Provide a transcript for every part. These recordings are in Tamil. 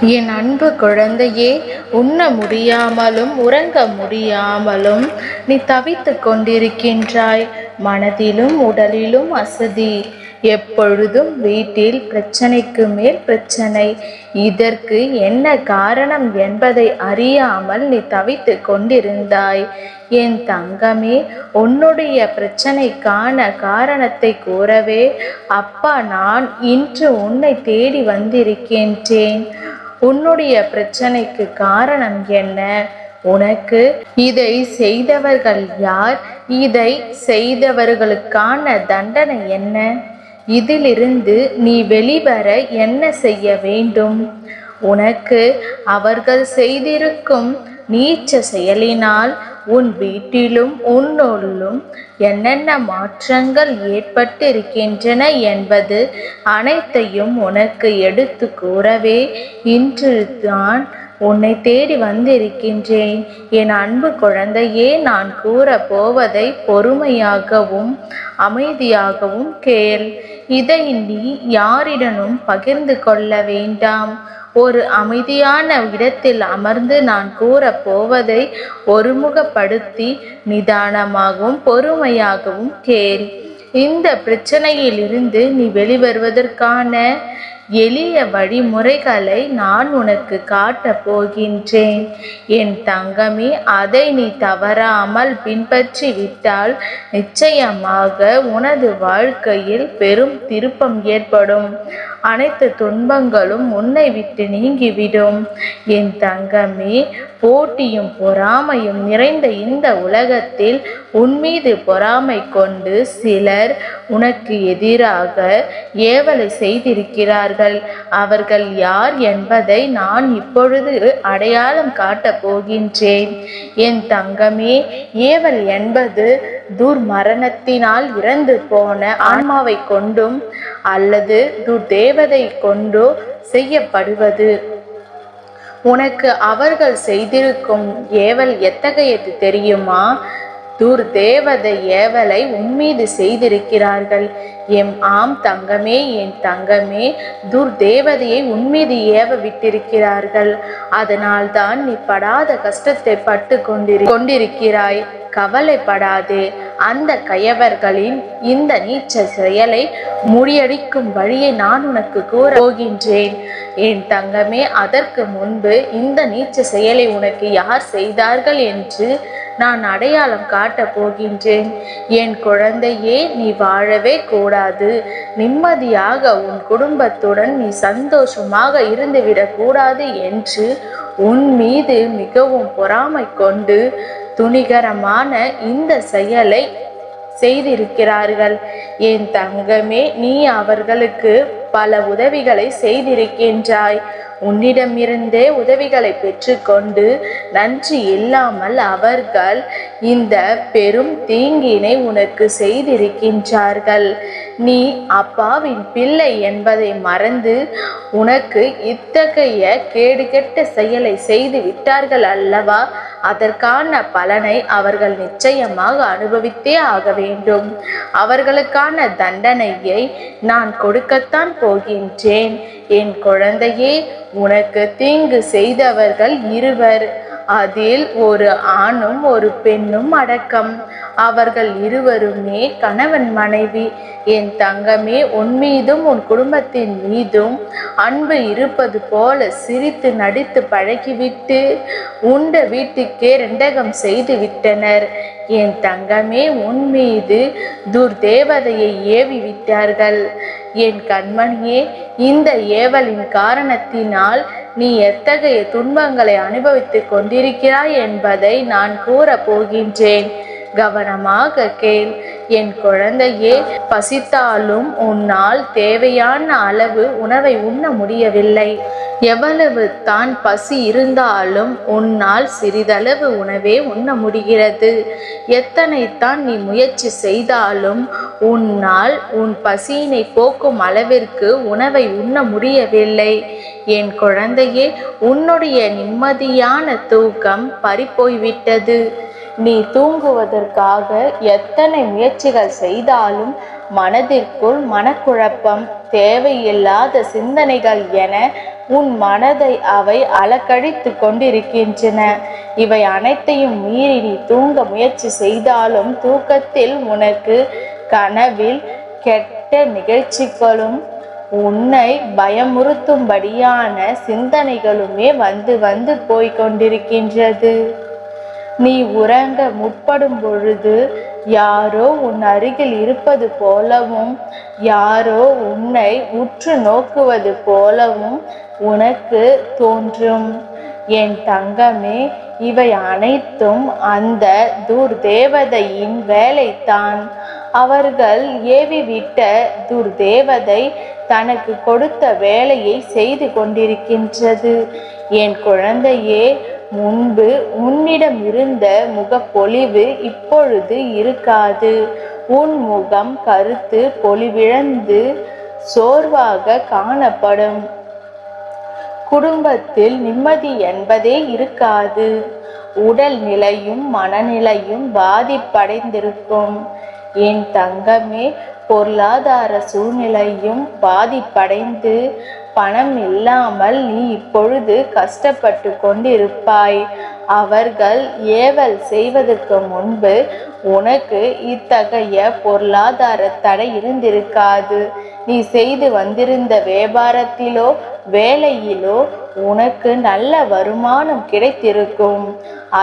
என் அன்பு குழந்தையே உண்ண முடியாமலும் உறங்க முடியாமலும் நீ தவித்துக் கொண்டிருக்கின்றாய். மனதிலும் உடலிலும் அசதி. எப்பொழுதும் வீட்டில் பிரச்சனைக்கு மேல் பிரச்சனை. இதற்கு என்ன காரணம் என்பதை அறியாமல் நீ தவித்துக் கொண்டிருந்தாய். என் தங்கமே உன்னுடைய பிரச்சனைக்கான காரணத்தை கூறவே அப்பா நான் இன்று உன்னை தேடி வந்திருக்கின்றேன். உன்னுடைய பிரச்சனைக்கு காரணம் என்ன? உனக்கு இதை செய்தவர்கள் யார்? இதை செய்தவர்களுக்கான தண்டனை என்ன? இதிலிருந்து நீ வெளிவர என்ன செய்ய வேண்டும்? உனக்கு அவர்கள் செய்திருக்கும் நீச்ச செயலினால் உன் வீட்டிலும் உன்னுள்ளும் என்னென்ன மாற்றங்கள் ஏற்பட்டிருக்கின்றன என்பது அனைத்தையும் உனக்கு எடுத்து கூறவே இன்று தான் உன்னை தேடி வந்திருக்கின்றேன். என் அன்பு குழந்தையே நான் கூற போவதை பொறுமையாகவும் அமைதியாகவும் கேள். இதை நீ யாரிடனும் பகிர்ந்து கொள்ள வேண்டாம். ஒரு அமைதியான இடத்தில் அமர்ந்து நான் கூறப் போவதை ஒருமுகப்படுத்தி நிதானமாகவும் பொறுமையாகவும் கேள். இந்த பிரச்சனையிலிருந்து நீ வெளிவருவதற்கான எளிய வழிமுறைகளை நான் உனக்கு காட்டப் போகின்றேன். என் தங்கமே அதை நீ தவறாமல் பின்பற்றி விட்டால் நிச்சயமாக உனது வாழ்க்கையில் பெரும் திருப்பம் ஏற்படும். அனைத்து துன்பங்களும் உன்னை விட்டு நீங்கிவிடும். என் தங்கமே போட்டியும் பொறாமையும் நிறைந்த இந்த உலகத்தில் உன்மீது பொறாமை கொண்டு சிலர் உனக்கு எதிராக ஏவலை செய்திருக்கிறார்கள். அவர்கள் யார் என்பதை நான் இப்பொழுது அடையாளம் காட்டப் போகின்றேன். என் தங்கமே ஏவல் என்பது துர்மரணத்தினால் இறந்து போன ஆன்மாவை கொண்டும் அல்லது துர்தேவதை கொண்டோ செய்யப்படுவது. உனக்கு அவர்கள் செய்திருக்கும் ஏவல் எத்தகையது தெரியுமா? துர்தேவதை ஏவலை உம்மீது செய்திருக்கிறார்கள். எம் ஆம் தங்கமே என் தங்கமே துர்தேவதையை உன்மீது ஏவ விட்டிருக்கிறார்கள் அதனால்தான் நீ படாத கஷ்டத்தை பட்டு கொண்டிரு கொண்டிருக்கிறாய். கவலைப்படாதே அந்த கயவர்களின் இந்த நீச்ச செயலை முறியடிக்கும் வழியை நான் உனக்கு கூற போகின்றேன். என் தங்கமே அதற்கு முன்பு இந்த நீச்ச செயலை உனக்கு யார் செய்தார்கள் என்று நான் அடையாளம் காட்டப் போகின்றேன். என் குழந்தையே நீ வாழவே கூடாது. நிம்மதியாக உன் குடும்பத்துடன் நீ சந்தோஷமாக இருந்துவிடக் கூடாது என்று உன் மீது மிகவும் பொறாமை கொண்டு துணிகரமான இந்த செயலை செய்திருக்கிறார்கள். என் தங்கமே நீ அவர்களுக்கு பல உதவிகளை செய்திருக்கின்றாய். உன்னிடமிருந்தே உதவிகளை பெற்றுக்கொண்டு நன்றி இல்லாமல் அவர்கள் இந்த பெரும் தீங்கினை உனக்கு செய்திருக்கின்றார்கள். நீ அப்பாவின் பிள்ளை என்பதை மறந்து உனக்கு இத்தகைய கேடுகெட்ட செயலை செய்து விட்டார்கள் அல்லவா? அதற்கான பலனை அவர்கள் நிச்சயமாக அனுபவித்தே ஆக வேண்டும். அவர்களுக்கான தண்டனையை நான் கொடுக்கத்தான் போகின்றேன். என் குழந்தையே உனக்கு தீங்கு செய்தவர்கள் இருவர். அதில் ஒரு ஆணும் ஒரு பெண்ணும் அடக்கம். அவர்கள் இருவருமே கணவன் மனைவி. என் தங்கமே உன் மீதும் உன் குடும்பத்தின் மீதும் அன்பு இருப்பது போல சிரித்து நடித்து பழகிவிட்டு உண்ட வீட்டுக்கே ரெண்டகம் செய்து விட்டனர் என் தங்கமே உன் மீது துர்தேவதையை ஏவி விட்டார்கள். என் கண்மணியே இந்த ஏவலின் காரணத்தினால் நீ எத்தகைய துன்பங்களை அனுபவித்துக் கொண்டிருக்கிறாய் என்பதை நான் கூறப் போகின்றேன். கவனமாக கேள். என் குழந்தையே பசித்தாலும் உன்னால் தேவையான அளவு உணவை உண்ண முடியவில்லை. எவ்வளவு தான் பசி இருந்தாலும் உன்னால் சிறிதளவு உணவே உண்ண முடிகிறது. எத்தனை தான் நீ முயற்சி செய்தாலும் உன்னால் உன் பசியினை போக்கும் அளவிற்கு உணவை உண்ண முடியவில்லை. என் குழந்தையே உன்னுடைய நிம்மதியான தூக்கம் பறிப்போய்விட்டது. நீ தூங்குவதற்காக எத்தனை முயற்சிகள் செய்தாலும் மனதிற்குள் மனக்குழப்பம் தேவையில்லாத சிந்தனைகள் என உன் மனதை அவை அலக்கழித்து கொண்டிருக்கின்றன. இவை அனைத்தையும் மீறி நீ தூங்க முயற்சி செய்தாலும் தூக்கத்தில் உனக்கு கனவில் கெட்ட நிகழ்ச்சிகளும் உன்னை பயமுறுத்தும்படியான சிந்தனைகளுமே வந்து வந்து போய்க் கொண்டிருக்கின்றது. நீ உறங்க முற்படும் பொழுது யாரோ உன் அருகில் இருப்பது போலவும் யாரோ உன்னை உற்று நோக்குவது போலவும் உனக்கு தோன்றும். என் தங்கமே இவை அனைத்தும் அந்த துர்தேவதையின் வேலைத்தான் அவர்கள் ஏவிவிட்ட துர்தேவதை தனக்கு கொடுத்த வேலையை செய்து கொண்டிருக்கின்றது. என் குழந்தையே முன்பு உன்னிடம் இருந்த முகப்பொலிவு இப்பொழுது இருக்காது. உன் முகம் கருத்து பொலிவிழந்து சோர்வாக காணப்படும். குடும்பத்தில் நிம்மதி என்பதே இருக்காது. உடல் நிலையும் மனநிலையும் பாதிப்படைந்திருக்கும். என் தங்கமே பொருளாதார சூழ்நிலையும் பாதிப்படைந்து பணம் இல்லாமல் நீ இப்பொழுது கஷ்டப்பட்டு கொண்டிருப்பாய். அவர்கள் ஏவல் செய்வதற்கு முன்பு உனக்கு இத்தகைய பொருளாதார தடை இருந்திருக்காது. நீ செய்து வந்திருந்த வியாபாரத்திலோ வேலையிலோ உனக்கு நல்ல வருமானம் கிடைத்திருக்கும்.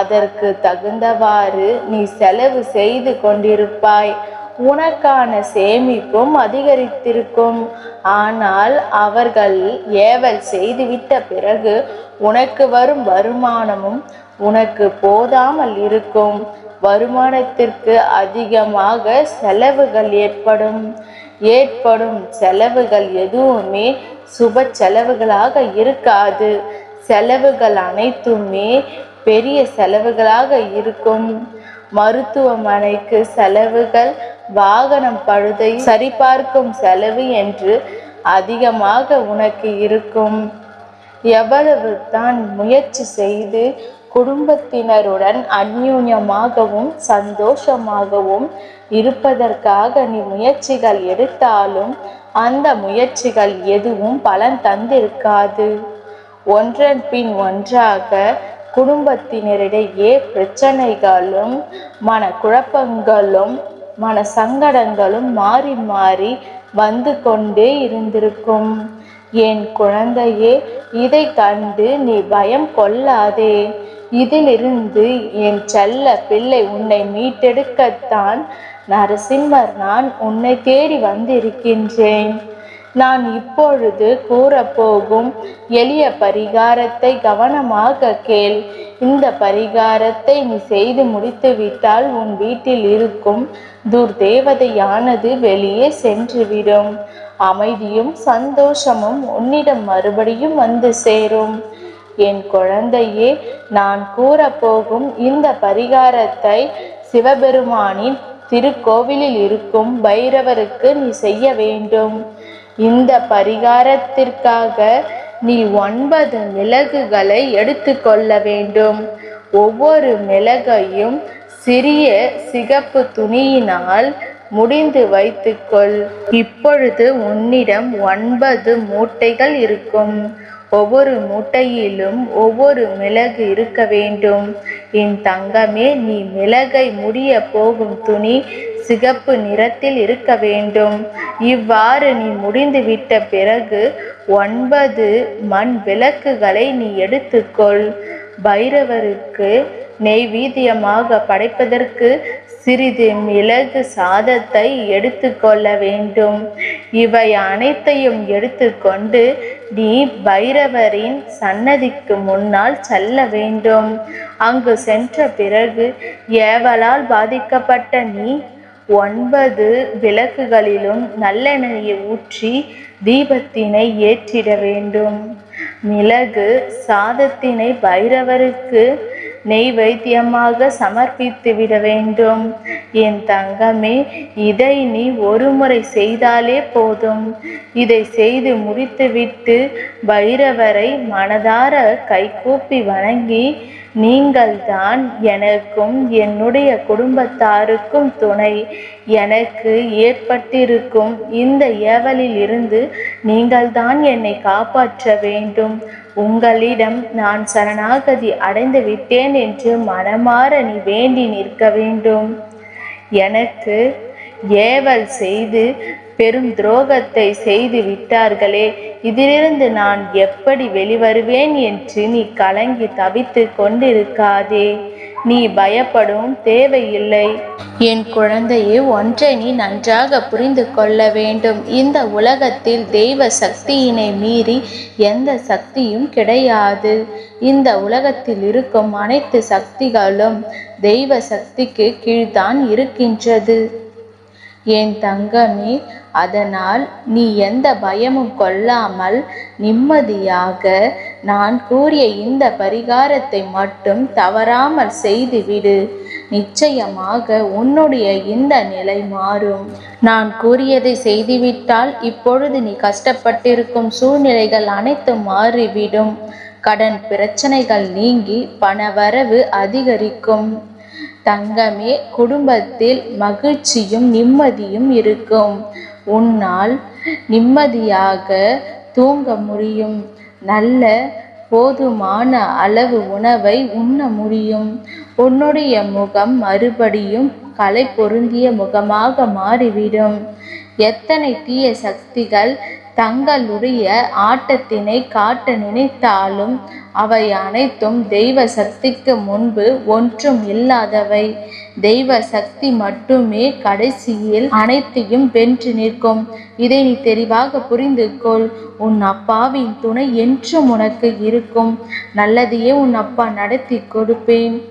அதற்கு தகுந்தவாறு நீ செலவு செய்து கொண்டிருப்பாய். உனக்கான சேமிப்பும் அதிகரித்திருக்கும். ஆனால் அவர்கள் ஏவல் செய்துவிட்ட பிறகு உனக்கு வரும் வருமானமும் உனக்கு போதாமல் இருக்கும். வருமானத்திற்கு அதிகமாக செலவுகள் ஏற்படும். ஏற்படும் செலவுகள் எதுவுமே சுப செலவுகளாக இருக்காது. செலவுகள் அனைத்துமே பெரிய செலவுகளாக இருக்கும். மருத்துவமனைக்கு செலவுகள் வாகனம் பழுதை சரிபார்க்கும் செலவு என்று அதிகமாக உனக்கு இருக்கும். எவ்வளவு தான் முயற்சி செய்து குடும்பத்தினருடன் அந்யூன்யமாகவும் சந்தோஷமாகவும் இருப்பதற்காக நீ முயற்சிகள் எடுத்தாலும் அந்த முயற்சிகள் எதுவும் பலன் தந்திருக்காது. ஒன்றன் பின் ஒன்றாக குடும்பத்தினரிடையே பிரச்சனைகளும் மனக்குழப்பங்களும் மன சங்கடங்களும் மாறி மாறி வந்து கொண்டே இருந்திருக்கும். என் குழந்தையே இதை கண்டு நீ பயம் கொள்ளாதே. இதிலிருந்து என் செல்ல பிள்ளை உன்னை மீட்டெடுக்கத்தான் நரசிம்மர் நான் உன்னை தேடி வந்திருக்கின்றேன். நான் இப்பொழுது கூறப்போகும் எளிய பரிகாரத்தை கவனமாக கேள். இந்த பரிகாரத்தை நீ செய்து முடித்துவிட்டால் உன் வீட்டில் இருக்கும் துர்தேவதையானது வெளியே சென்றுவிடும். அமைதியும் சந்தோஷமும் உன்னிடம் மறுபடியும் வந்து சேரும். என் குழந்தையே நான் கூறப்போகும் இந்த பரிகாரத்தை சிவபெருமானின் திருக்கோவிலில் இருக்கும் பைரவருக்கு நீ செய்ய வேண்டும். இந்த பரிகாரத்திற்காக நீ ஒன்பது மிளகுகளை எடுத்துக்கொள்ள வேண்டும். ஒவ்வொரு மிளகையும் சிறிய சிகப்பு துணியினால் முடிந்து வைத்துக்கொள். இப்பொழுது உன்னிடம் ஒன்பது மூட்டைகள் இருக்கும். ஒவ்வொரு மூட்டையிலும் ஒவ்வொரு மிளகு இருக்க வேண்டும். என் தங்கமே நீ மிளகை முடிய போகும் துணி சிகப்பு நிறத்தில் இருக்க வேண்டும். இவ்வாறு நீ முடிந்துவிட்ட பிறகு ஒன்பது மண் விளக்குகளை நீ எடுத்துக்கொள். பைரவருக்கு நெய்வீதியமாக படைப்பதற்கு சிறிது மிளகு சாதத்தை எடுத்துக்கொள்ள வேண்டும். இவை அனைத்தையும் எடுத்துக்கொண்டு நீ பைரவரின் சன்னதிக்கு முன்னால் செல்ல வேண்டும். அங்கு சென்ற பிறகு ஏவலால் பாதிக்கப்பட்ட நீ ஒன்பது விளக்குகளிலும் நல்லெண்ணெயை ஊற்றி தீபத்தினை ஏற்றிட வேண்டும். மிளகு சாதத்தினை பைரவருக்கு நெய்வேத்தியமாக சமர்ப்பித்து விட வேண்டும். என் தங்கமே இதை நீ ஒரு முறை செய்தாலே போதும். இதை செய்து முடித்துவிட்டு பைரவரை மனதார கைகூப்பி வணங்கி நீங்கள்தான் எனக்கும் என்னுடைய குடும்பத்தாருக்கும் துணை. எனக்கு ஏற்பட்டிருக்கும் இந்த ஏவலில் இருந்து நீங்கள்தான் என்னை காப்பாற்ற வேண்டும். உங்களிடம் நான் சரணாகதி அடைந்து விட்டேன் என்று மனமாற நீ வேண்டி நிற்க வேண்டும். எனக்கு ஏவல் செய்து பெரும் துரோகத்தை செய்து விட்டார்களே. இதிலிருந்து நான் எப்படி வெளிவருவேன் என்று நீ கலங்கி தவித்து கொண்டிருக்காதே. நீ பயப்படும் தேவையில்லை. என் குழந்தையே ஒன்றை நீ நன்றாக புரிந்து கொள்ள வேண்டும். இந்த உலகத்தில் தெய்வ சக்தியினை மீறி எந்த சக்தியும் கிடையாது. இந்த உலகத்தில் இருக்கும் அனைத்து சக்திகளும் தெய்வ சக்திக்கு கீழ்தான் இருக்கின்றது. என் தங்கமே அதனால் நீ எந்த பயமும் கொள்ளாமல் நிம்மதியாக நான் கூறிய இந்த பரிகாரத்தை மட்டும் தவறாமல் செய்துவிடு. நிச்சயமாக உன்னுடைய இந்த நிலை மாறும். நான் கூறியதை செய்துவிட்டால் இப்பொழுது நீ கஷ்டப்பட்டிருக்கும் சூழ்நிலைகள் அனைத்தும் மாறிவிடும். கடன் பிரச்சனைகள் நீங்கி பணவரவு அதிகரிக்கும். தங்கமே குடும்பத்தில் மகிழ்ச்சியும் நிம்மதியும் இருக்கும். உன்னால் நிம்மதியாக தூங்க முடியும். நல்ல போதுமான அளவு உணவை உண்ண முடியும். உன்னுடைய முகம் மறுபடியும் கலை பொருந்திய முகமாக மாறிவிடும். எத்தனை தீய சக்திகள் தங்களுடைய ஆட்டத்தினை காட்ட நினைத்தாலும் அவை அனைத்தும் தெய்வ சக்திக்கு முன்பு ஒன்றும் இல்லாதவை. தெய்வ சக்தி மட்டுமே கடைசியில் அனைத்தையும் வென்று நிற்கும். இதை நீ தெளிவாக புரிந்து கொள். உன் அப்பாவின் துணை என்றும் உனக்கு இருக்கும். நல்லதையே உன் அப்பா நடத்தி கொடுப்பேன்.